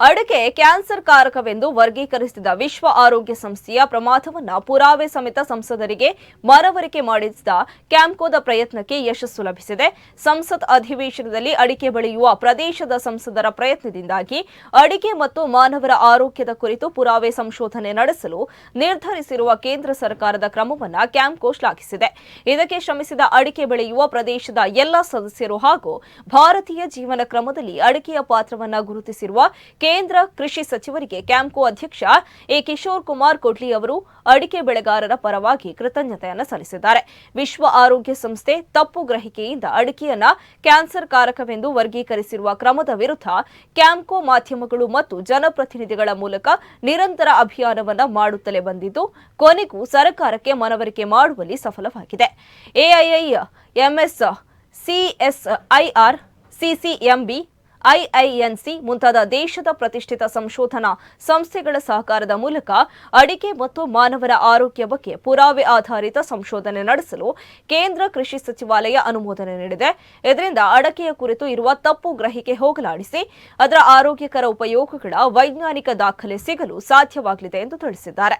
ಅಡಿಕೆ ಕ್ಯಾನ್ಸರ್ ಕಾರಕವೆಂದು ವರ್ಗೀಕರಿಸಿದ ವಿಶ್ವ ಆರೋಗ್ಯ ಸಂಸ್ಥೆಯ ಪ್ರಮಾದವನ್ನ ಪುರಾವೆ ಸಮೇತ ಸಂಸದರಿಗೆ ಮನವರಿಕೆ ಮಾಡಿಸಿದ ಕ್ಯಾಂಪ್ಕೋದ ಪ್ರಯತ್ನಕ್ಕೆ ಯಶಸ್ಸು ಲಭಿಸಿದೆ. ಸಂಸತ್ ಅಧಿವೇಶನದಲ್ಲಿ ಅಡಿಕೆ ಬೆಳೆಯುವ ಪ್ರದೇಶದ ಸಂಸದರ ಪ್ರಯತ್ನದಿಂದಾಗಿ ಅಡಿಕೆ ಮತ್ತು ಮಾನವರ ಆರೋಗ್ಯದ ಕುರಿತು ಪುರಾವೆ ಸಂಶೋಧನೆ ನಡೆಸಲು ನಿರ್ಧರಿಸಿರುವ ಕೇಂದ್ರ ಸರ್ಕಾರದ ಕ್ರಮವನ್ನ ಕ್ಯಾಂಪ್ಕೋ ಶ್ಲಾಘಿಸಿದೆ. ಇದಕ್ಕೆ ಶ್ರಮಿಸಿದ ಅಡಿಕೆ ಬೆಳೆಯುವ ಪ್ರದೇಶದ ಎಲ್ಲ ಸದಸ್ಯರು ಹಾಗೂ ಭಾರತೀಯ ಜೀವನ ಕ್ರಮದಲ್ಲಿ ಅಡಿಕೆಯ ಪಾತ್ರವನ್ನ ಗುರುತಿಸಿರುವ ಕೇಂದ್ರ ಕೃಷಿ ಸಚಿವರಿಗೆ ಕ್ಯಾಂಪ್ಕೋ ಅಧ್ಯಕ್ಷ ಎ ಕಿಶೋರ್ ಕುಮಾರ್ ಕೊಡ್ಲಿ ಅವರು ಅಡಿಕೆ ಬೆಳೆಗಾರರ ಪರವಾಗಿ ಕೃತಜ್ಞತೆಯನ್ನು ಸಲ್ಲಿಸಿದ್ದಾರೆ. ವಿಶ್ವ ಆರೋಗ್ಯ ಸಂಸ್ಥೆ ತಪ್ಪು ಗ್ರಹಿಕೆಯಿಂದ ಅಡಿಕೆಯನ್ನ ಕ್ಯಾನ್ಸರ್ ಕಾರಕವೆಂದು ವರ್ಗೀಕರಿಸಿರುವ ಕ್ರಮದ ವಿರುದ್ಧ ಕ್ಯಾಂಪ್ಕೋ ಮಾಧ್ಯಮಗಳು ಮತ್ತು ಜನಪ್ರತಿನಿಧಿಗಳ ಮೂಲಕ ನಿರಂತರ ಅಭಿಯಾನವನ್ನು ಮಾಡುತ್ತಲೇ ಬಂದಿದ್ದು, ಕೊನೆಗೂ ಸರ್ಕಾರಕ್ಕೆ ಮನವರಿಕೆ ಮಾಡುವಲ್ಲಿ ಸಫಲವಾಗಿದೆ. ಎಐಐ, ಎಂಎಸ್, ಸಿಎಸ್ಐಆರ್, ಸಿಸಿಎಂಬಿ ಐಐಎನ್ಸಿ ಮುಂತಾದ ದೇಶದ ಪ್ರತಿಷ್ಠಿತ ಸಂಶೋಧನಾ ಸಂಸ್ಥೆಗಳ ಸಹಕಾರದ ಮೂಲಕ ಅಡಿಕೆ ಮತ್ತು ಮಾನವರ ಆರೋಗ್ಯ ಬಗ್ಗೆ ಪುರಾವೆ ಆಧಾರಿತ ಸಂಶೋಧನೆ ನಡೆಸಲು ಕೇಂದ್ರ ಕೃಷಿ ಸಚಿವಾಲಯ ಅನುಮೋದನೆ ನೀಡಿದೆ. ಇದರಿಂದ ಅಡಕೆಯ ಕುರಿತು ಇರುವ ತಪ್ಪು ಗ್ರಹಿಕೆ ಹೋಗಲಾಡಿಸಿ, ಅದರ ಆರೋಗ್ಯಕರ ಉಪಯೋಗಗಳ ವೈಜ್ಞಾನಿಕ ದಾಖಲೆ ಸಿಗಲು ಸಾಧ್ಯವಾಗಲಿದೆ ಎಂದು ತಿಳಿಸಿದ್ದಾರೆ.